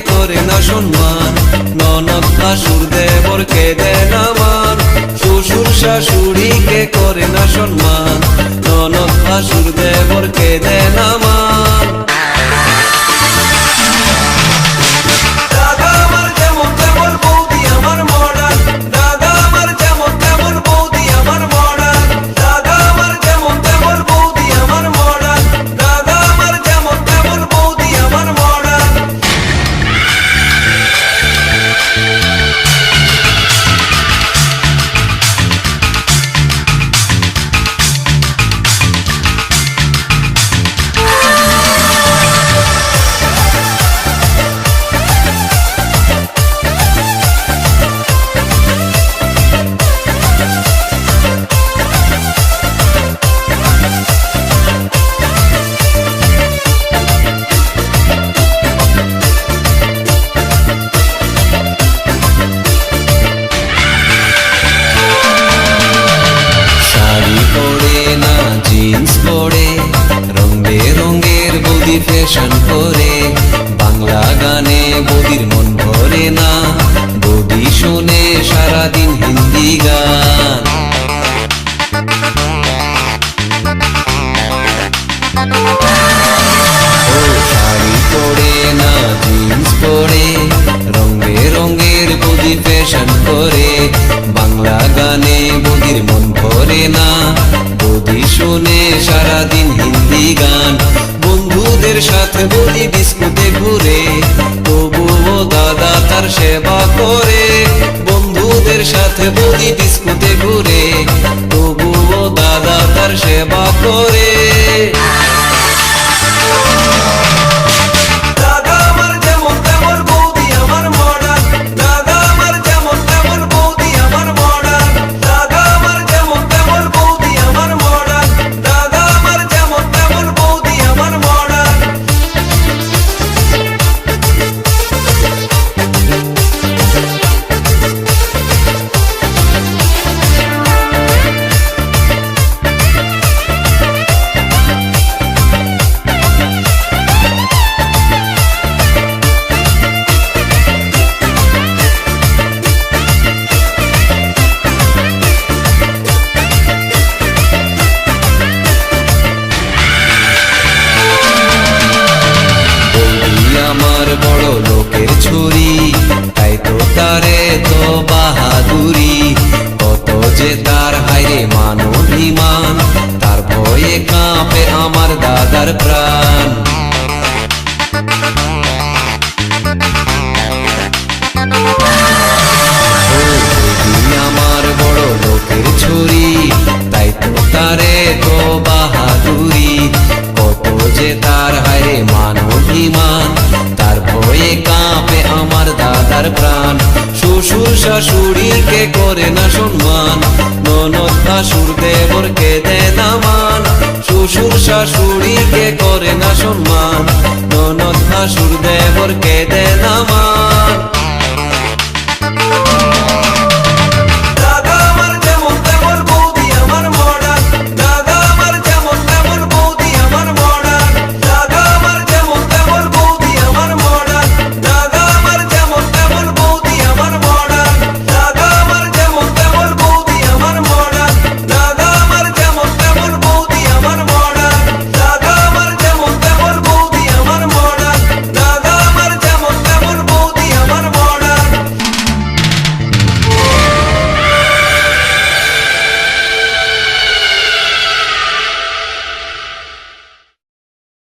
করে না সম্মান। ননদ শাশুর দেবরকে কে না মান। শ্বশুর শাশুড়িকে করে না সম্মান। ননদ শাশুর দেবরকে দেন না ফ্যাশন করে। বাংলা গানে বৌদির মন ভরে না। বৌদি শুনে সারাদিন হিন্দি গান। না করে। বাংলা গানে বৌদির মন ভরে না। বৌদি শুনে সারাদিন বন্ধুদের সাথে বৌদি বিস্কুটে ঘুরে তবুও দাদা তার সেবা করে বন্ধুদের সাথে বৌদি বিস্কুটে ঘুরে তবুও দাদা তার সেবা করে তার হাইরে মান অভিমান তার ভয়ে কাঁপে আমার দাদার প্রাণ শাশুড়িকে করে না সম্মান। ননদ শাশুর দেবরকে দেয় না মান। শ্বশুর শাশুড়িকে করে না সম্মান। ননদ শাশুর দেবরকে দেয়